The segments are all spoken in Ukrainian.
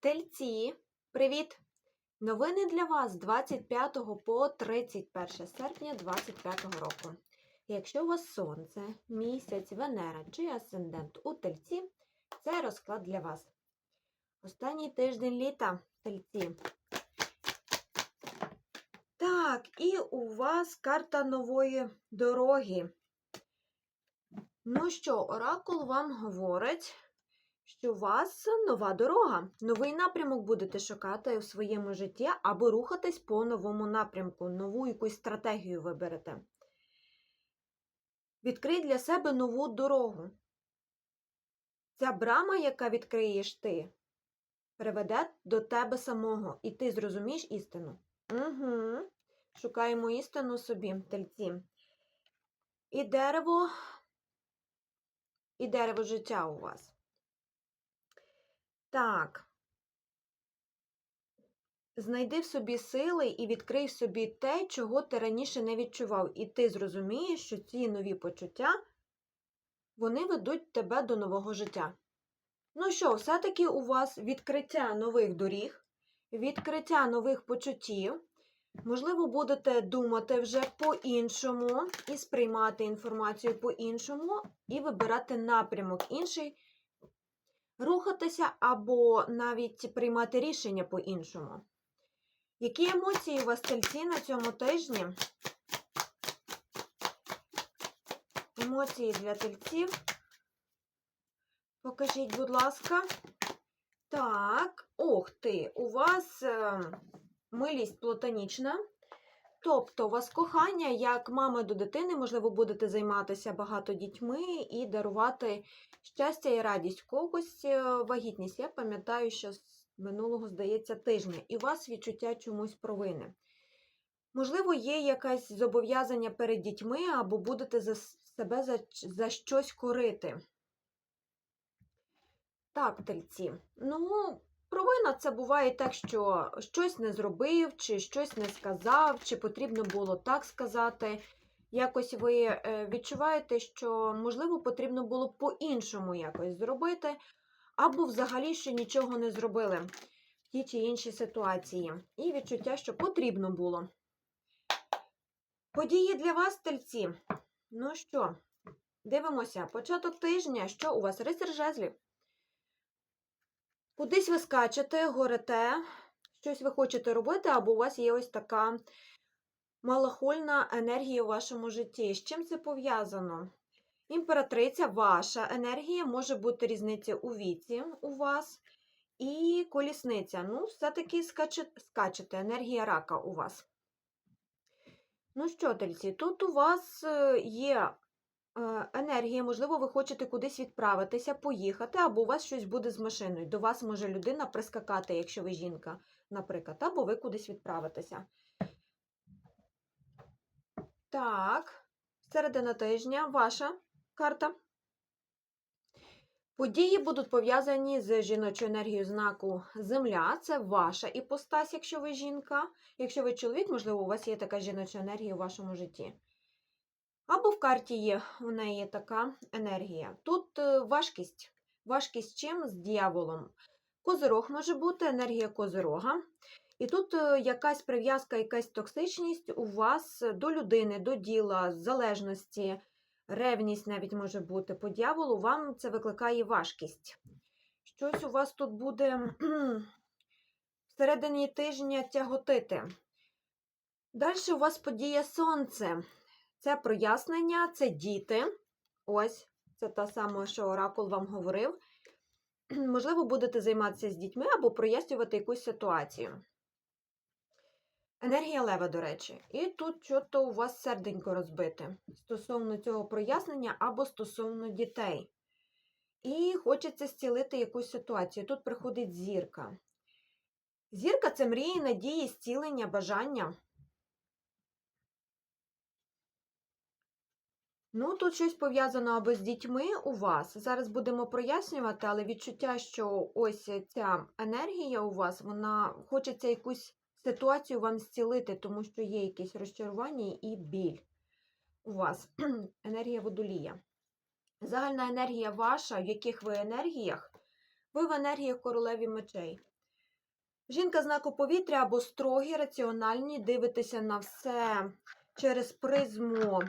Тельці, привіт! Новини для вас з 25 по 31 серпня 2025 року. Якщо у вас сонце, місяць, Венера чи асцендент у тельці, це розклад для вас. Останній тиждень літа тельці. Так, і у вас карта нової дороги. Ну що, оракул вам говорить, що у вас нова дорога, новий напрямок будете шукати у своєму житті або рухатись по новому напрямку, нову якусь стратегію виберете. Відкрий для себе нову дорогу. Ця брама, яка відкриєш ти, приведе до тебе самого, і ти зрозумієш істину. Угу. Шукаємо істину собі, тельці. І дерево, і дерево життя у вас. Так. Знайди в собі сили і відкрий в собі те, чого ти раніше не відчував. І ти зрозумієш, що ці нові почуття, вони ведуть тебе до нового життя. Ну що, все-таки у вас відкриття нових доріг, відкриття нових почуттів. Можливо, будете думати вже по-іншому і сприймати інформацію по-іншому, і вибирати напрямок інший, рухатися або навіть приймати рішення по-іншому. Які емоції у вас тельці на цьому тижні? Емоції для тельців. Покажіть, будь ласка. Так, ох ти, у вас е, милість платонічна. Тобто, у вас кохання, як мама до дитини, можливо, будете займатися багато дітьми і дарувати щастя і радість когось е, вагітність. Я пам'ятаю, що з минулого, здається, тижня, і у вас відчуття чомусь провини. Можливо, є якесь зобов'язання перед дітьми, або будете за себе за, за щось корити. Так, тельці. Ну, провина це буває так, що щось не зробив, чи щось не сказав, чи потрібно було так сказати. Якось ви е, відчуваєте, що, можливо, потрібно було по-іншому якось зробити, або взагалі ще нічого не зробили в тій чи іншій ситуації. І відчуття, що потрібно було. Події для вас, тельці. Ну що, дивимося, початок тижня, що у вас рицар жезлів. Кудись ви скачете, горите, щось ви хочете робити, або у вас є ось така малахольна енергія у вашому житті. З чим це пов'язано? Імператриця, ваша енергія, може бути різниця у віці у вас. І колісниця. Ну, все-таки скачете, скачете, енергія рака у вас. Ну що, тельці, тут у вас е, є е, енергія, можливо, ви хочете кудись відправитися, поїхати, або у вас щось буде з машиною. До вас може людина прискакати, якщо ви жінка, наприклад, або ви кудись відправитеся. Так, середина тижня, ваша карта. Події будуть пов'язані з жіночою енергією знаку Земля. Це ваша іпостась, якщо ви жінка. Якщо ви чоловік, можливо, у вас є така жіноча енергія у вашому житті. Або в карті є у неї така енергія. Тут е, важкість. Важкість чим? З дьяволом. Козирог може бути, енергія козирога. І тут е, якась прив'язка, якась токсичність у вас до людини, до діла, залежності, ревність навіть може бути по дьяволу, вам це викликає важкість. Щось у вас тут буде всередині тижня тяготити. Далі у вас подія сонце. Це прояснення, це діти. Ось, це та сама, що Оракул вам говорив. Можливо, будете займатися з дітьми або прояснювати якусь ситуацію. Енергія лева, до речі. І тут що-то у вас серденько розбите стосовно цього прояснення або стосовно дітей. І хочеться зцілити якусь ситуацію. Тут приходить зірка. Зірка це мрії, надії, зцілення, бажання. Ну, тут щось пов'язано або з дітьми у вас. Зараз будемо прояснювати, але відчуття, що ось ця енергія у вас, вона хочеться якусь ситуацію вам зцілити, тому що є якесь розчарування і біль у вас. енергія водолія. Загальна енергія ваша, в яких ви енергіях? Ви в енергіях королеві мечей. Жінка знаку повітря або строгі, раціональні, дивитеся на все через призму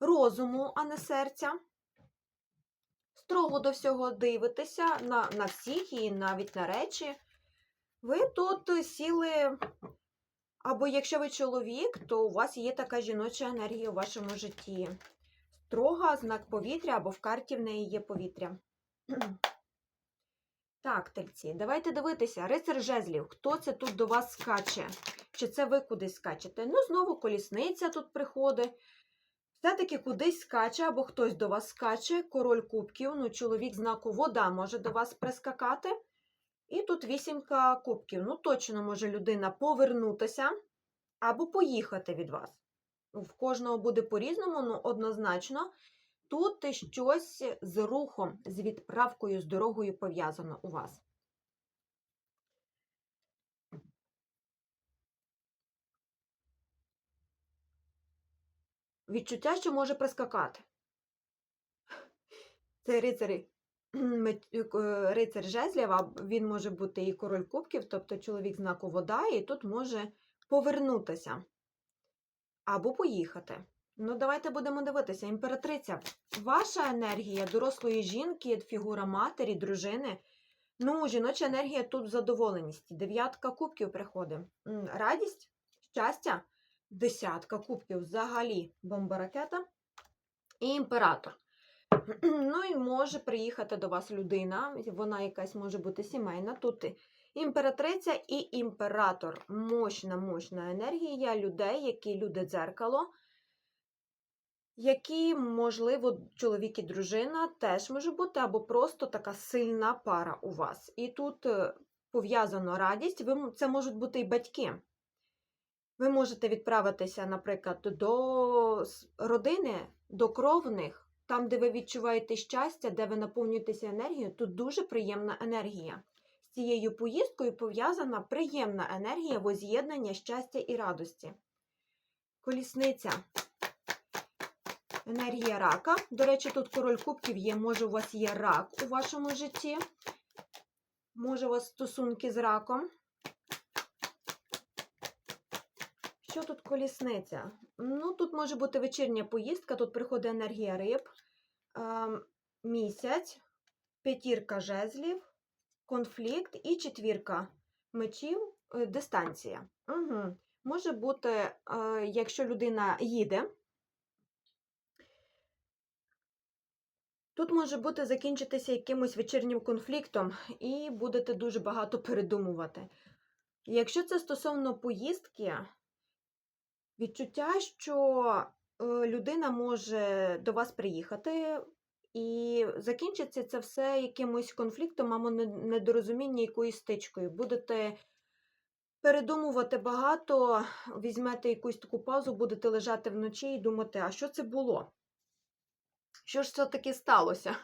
розуму, а не серця. Строго до всього дивитеся на, на всіх і навіть на речі. Ви тут сіли, або якщо ви чоловік, то у вас є така жіноча енергія у вашому житті. Строга, знак повітря, або в карті в неї є повітря. Так, тельці, давайте дивитися. Рицар жезлів, хто це тут до вас скаче? Чи це ви кудись скачете? Ну, знову колісниця тут приходить. Все-таки кудись скаче, або хтось до вас скаче, король кубків, ну, чоловік знаку вода може до вас прискакати. І тут вісімка кубків. Ну, точно може людина повернутися або поїхати від вас. Ну, В кожного буде по-різному, ну однозначно. Тут щось з рухом, з відправкою, з дорогою пов'язано у вас. Відчуття, що може прискакати. Це рицарі. е, Рицар жезлів, а він може бути і король кубків, тобто чоловік знаку вода, і тут може повернутися або поїхати. Ну, давайте будемо дивитися. Імператриця, ваша енергія дорослої жінки, фігура матері, дружини. Ну, жіноча енергія тут задоволеність. Дев'ятка кубків приходить. Радість, щастя, десятка кубків взагалі бомба ракета. І імператор. Ну і може приїхати до вас людина, вона якась може бути сімейна. Тут імператриця і імператор. Мощна, мощна енергія людей, які люди дзеркало, які, можливо, чоловік і дружина теж може бути, або просто така сильна пара у вас. І тут е, пов'язано радість, це можуть бути і батьки. Ви можете відправитися, наприклад, до родини, до кровних, там, де ви відчуваєте щастя, де ви наповнюєтеся енергією, тут дуже приємна енергія. З цією поїздкою пов'язана приємна енергія воз'єднання щастя і радості. Колісниця. Енергія рака. До речі, тут король кубків є. Може, у вас є рак у вашому житті. Може, у вас стосунки з раком. Що тут колісниця? Ну, тут може бути вечірня поїздка, тут приходить енергія риб, ем, місяць, п'ятірка жезлів, конфлікт і четвірка мечів, е, дистанція. Угу. Може бути, е, якщо людина їде, тут може бути закінчитися якимось вечірнім конфліктом, і будете дуже багато передумувати. Якщо це стосовно поїздки, відчуття, що е, людина може до вас приїхати, і закінчиться це все якимось конфліктом не- недорозуміння якоюсь стичкою. Будете передумувати багато, візьмете якусь таку паузу, будете лежати вночі і думати, а що це було? Що ж все-таки сталося?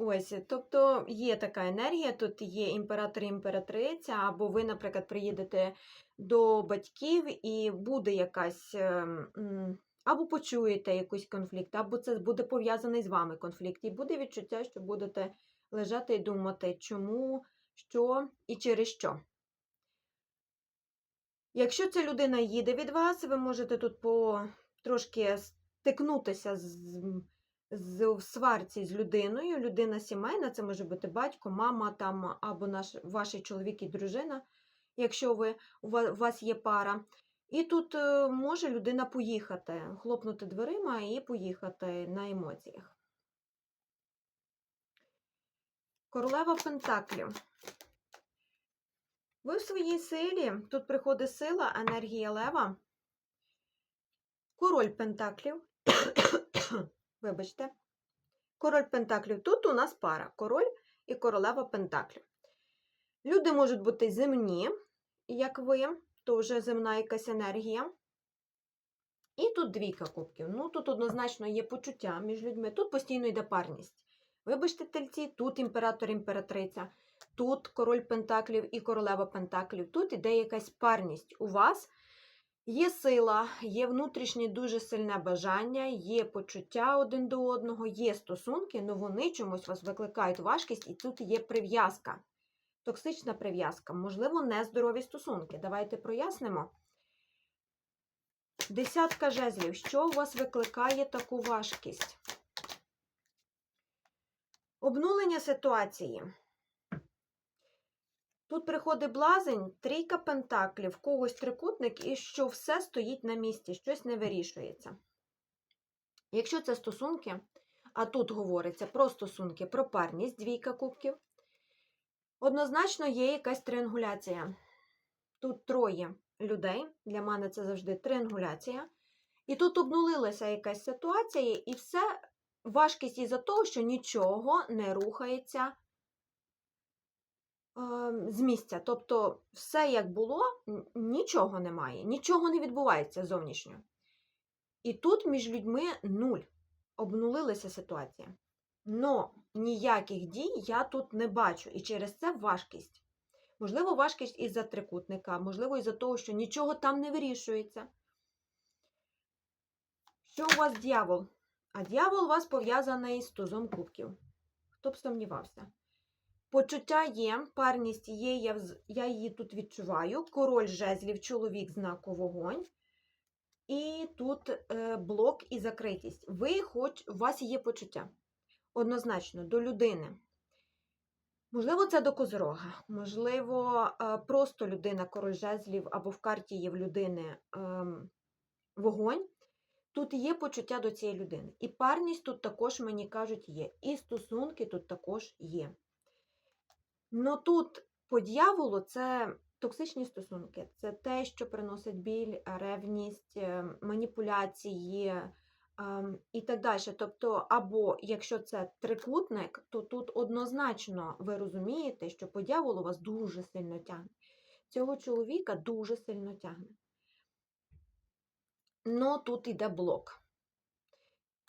Ось, тобто є така енергія, тут є імператор і імператриця, або ви, наприклад, приїдете до батьків і буде якась, ем, або почуєте якийсь конфлікт, або це буде пов'язаний з вами конфлікт, і буде відчуття, що будете лежати і думати, чому, що і через що. Якщо ця людина їде від вас, ви можете тут по трошки стикнутися з в сварці з людиною. Людина сімейна, це може бути батько, мама там, або наш, ваш чоловік і дружина, якщо ви, у вас є пара. І тут е, може людина поїхати, хлопнути дверима і поїхати на емоціях. Королева Пентаклів. Ви в своїй силі, тут приходить сила, енергія лева. Король Пентаклів. Вибачте. Король Пентаклів. Тут у нас пара. Король і королева Пентаклів. Люди можуть бути земні, як ви, то вже земна якась енергія. І тут двійка кубків. Ну, тут однозначно є почуття між людьми. Тут постійно йде парність. Вибачте, тельці, тут імператор, імператриця, тут король Пентаклів і королева Пентаклів. Тут іде якась парність. У вас є сила, є внутрішнє дуже сильне бажання, є почуття один до одного, є стосунки, але вони чомусь вас викликають важкість, і тут є прив'язка. токсична прив'язка, можливо, нездорові стосунки. Давайте прояснимо. Десятка жезлів. Що у вас викликає таку важкість? Обнулення ситуації. Тут приходить блазень, трійка пентаклів, когось трикутник, і що все стоїть на місці, щось не вирішується. Якщо це стосунки, а тут говориться про стосунки, про парність, двійка кубків, однозначно є якась триангуляція. Тут троє людей, для мене це завжди триангуляція. І тут обнулилася якась ситуація, і все важкість із-за того, що нічого не рухається з місця. Тобто, все як було, нічого немає, нічого не відбувається зовнішньо. І тут між людьми нуль. Обнулилася ситуація. Но ніяких дій я тут не бачу, і через це важкість. Можливо, важкість із-за трикутника, можливо, із-за того, що нічого там не вирішується. Що у вас дьявол? А дьявол у вас пов'язаний з тузом кубків. Хто б сумнівався? Почуття є, парність є, я, її тут відчуваю. Король жезлів, чоловік знаку вогонь. І тут е, блок і закритість. Ви хоч, у вас є почуття. Однозначно, до людини. Можливо, це до козорога, можливо, е, просто людина король жезлів або в карті є в людини ем, вогонь. Тут є почуття до цієї людини. І парність тут також, мені кажуть, є. І стосунки тут також є. Но тут по дьяволу це токсичні стосунки. Це те, що приносить біль, ревність, е, маніпуляції ем, і так далі. Тобто, або якщо це трикутник, то тут однозначно ви розумієте, що по дьяволу вас дуже сильно тягне. Цього чоловіка дуже сильно тягне. Но тут іде блок.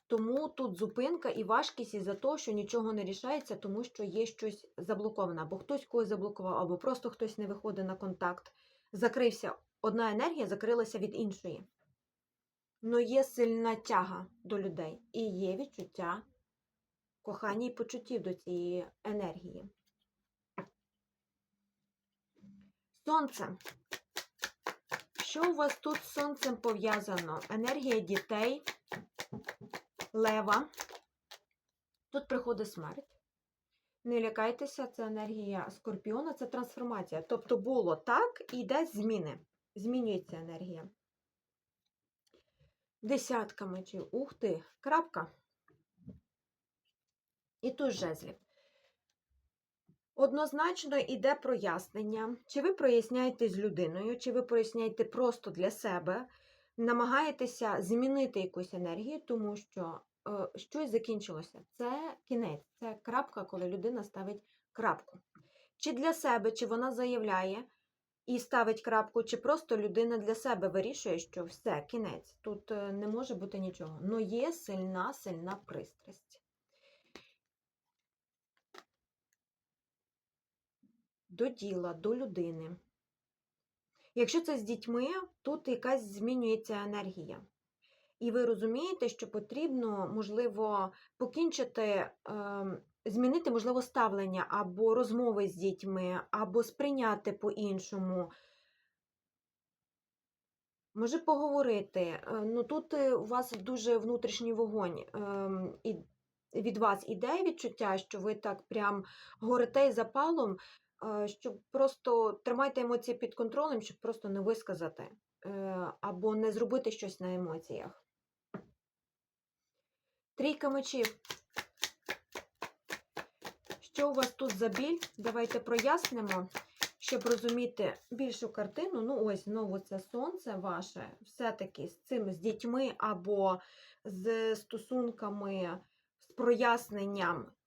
Тому тут зупинка і важкість із-за того, що нічого не рішається, тому що є щось заблоковане, або хтось когось заблокував, або просто хтось не виходить на контакт. Закрився. Одна енергія закрилася від іншої. Но є сильна тяга до людей і є відчуття кохання і почуттів до цієї енергії. Сонце. Що у вас тут з сонцем пов'язано? Енергія дітей, лева. Тут приходить смерть. Не лякайтеся, це енергія скорпіона, це трансформація. Тобто було так, і йде зміни. Змінюється енергія. Десятка мечів. Ух ти, крапка. І тут жезлів. Однозначно йде прояснення. Чи ви проясняєте з людиною, чи ви проясняєте просто для себе, намагаєтеся змінити якусь енергію, тому що е, щось закінчилося. Це кінець, це крапка, коли людина ставить крапку. Чи для себе, чи вона заявляє і ставить крапку, чи просто людина для себе вирішує, що все, кінець. Тут е, не може бути нічого. Но є сильна, сильна пристрасть. До діла, до людини. Якщо це з дітьми, тут якась змінюється енергія. І ви розумієте, що потрібно, можливо, покінчити, ем, змінити, можливо, ставлення або розмови з дітьми, або сприйняти по-іншому. Може поговорити. Е, Ну, тут е, у вас дуже внутрішній вогонь. ем, І від вас іде відчуття, що ви так прям горите й запалом, е, щоб просто тримайте емоції під контролем, щоб просто не висказати е, або не зробити щось на емоціях. Трійка мечів. Що у вас тут за біль? Давайте прояснимо, щоб розуміти більшу картину. Ну, ось знову це сонце ваше, все-таки з цим, з дітьми або з стосунками, з проясненням, е,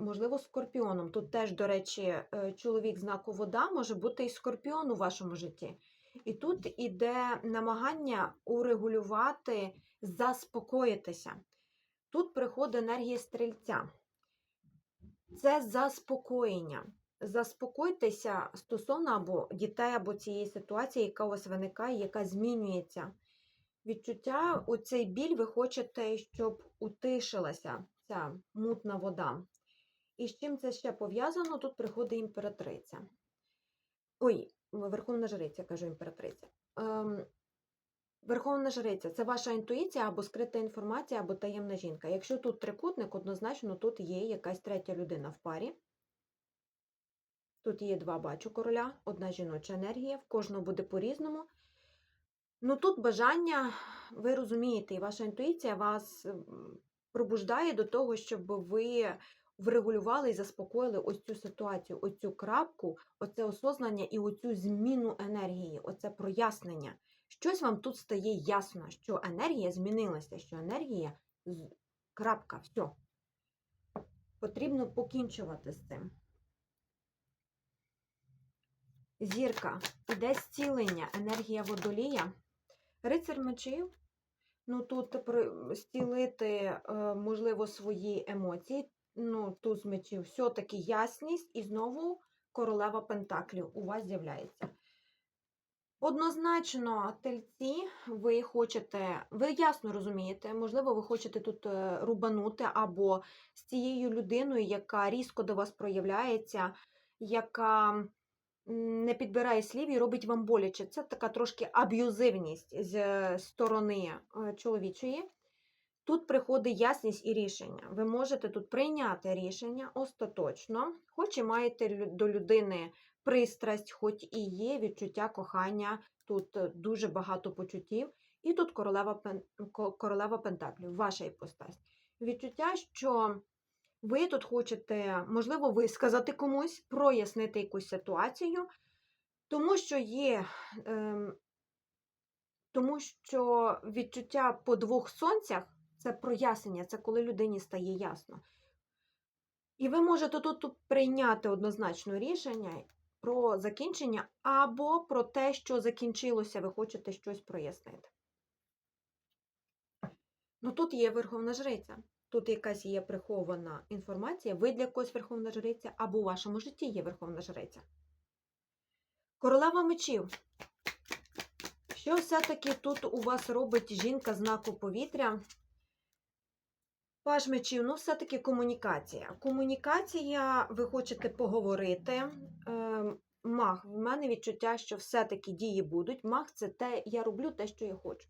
можливо, скорпіоном. Тут теж, до речі, е, чоловік знаку вода може бути і скорпіон у вашому житті. І тут іде намагання урегулювати, заспокоїтися. Тут приходить енергія стрільця. Це заспокоєння. Заспокойтеся стосовно або дітей, або цієї ситуації, яка у вас виникає, яка змінюється. Відчуття, у цей біль ви хочете, щоб утишилася ця мутна вода. І з чим це ще пов'язано? Тут приходить імператриця. Ой, верховна жриця, кажу імператриця. Ем, верховна жриця це ваша інтуїція або скрита інформація, або таємна жінка. Якщо тут трикутник, однозначно тут є якась третя людина в парі. Тут є два бачу короля, одна жіноча енергія, в кожного буде по-різному. Ну тут бажання, ви розумієте, і ваша інтуїція вас пробуждає до того, щоб ви врегулювали і заспокоїли ось цю ситуацію, ось цю крапку, оце осознання і оцю зміну енергії, оце прояснення. Щось вам тут стає ясно, що енергія змінилася, що енергія крапка, все. Потрібно покінчувати з цим. Зірка. Іде зцілення, енергія водолія. Рицар мечів. Ну, тут зцілити, е, можливо, свої емоції. Ну, тут з мечів все-таки ясність, і знову королева Пентаклів у вас з'являється. Однозначно, тельці, ви хочете, ви ясно розумієте, можливо, ви хочете тут е, рубанути або з цією людиною, яка різко до вас проявляється, яка не підбирає слів і робить вам боляче. Це така трошки аб'юзивність з е, сторони е, чоловічої. Тут приходить ясність і рішення. Ви можете тут прийняти рішення остаточно, хоч і маєте до людини пристрасть, хоч і є відчуття кохання, тут е, дуже багато почуттів. І тут королева, королева Пентаклів, ваша іпостась. Відчуття, що ви тут хочете, можливо, висказати комусь, прояснити якусь ситуацію, тому що є. Ем... Тому що відчуття по двох сонцях це прояснення, це коли людині стає ясно. І ви можете тут прийняти однозначно рішення про закінчення або про те, що закінчилося, ви хочете щось прояснити. Ну тут є Верховна Жриця. Тут якась є прихована інформація, ви для когось Верховна Жриця, або у вашому житті є Верховна Жриця. Королева мечів. Що все-таки тут у вас робить жінка знаку повітря? Паж мечів, ну, все-таки комунікація. Комунікація, ви хочете поговорити. Е, маг, в мене відчуття, що все-таки дії будуть. Маг це те, я роблю те, що я хочу.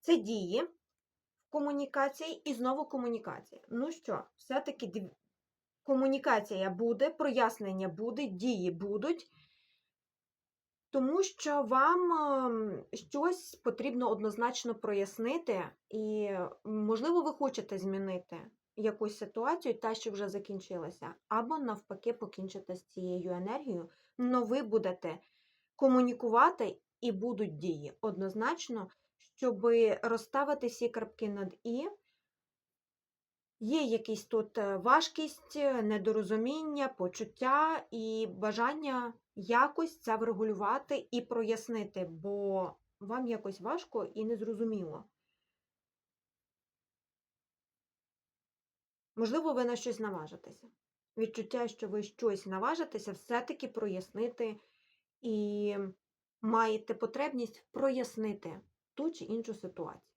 Це дії в комунікації і знову комунікація. Ну що, все-таки комунікація буде, прояснення буде, дії будуть. Тому що вам ем, щось потрібно однозначно прояснити, і, можливо, ви хочете змінити якусь ситуацію, та, що вже закінчилася, або навпаки покінчити з цією енергією, але ви будете комунікувати і будуть дії однозначно, щоб розставити всі крапки над І. Є якийсь тут е, важкість, е, недорозуміння, почуття і бажання якось це врегулювати і прояснити, бо вам якось важко і незрозуміло. Можливо, ви на щось наважитеся. Відчуття, що ви щось наважитеся, все-таки прояснити і маєте потребність прояснити ту чи іншу ситуацію.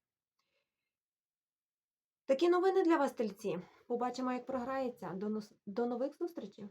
Такі новини для вас, тельці. Побачимо, як програється. До, до нових зустрічей!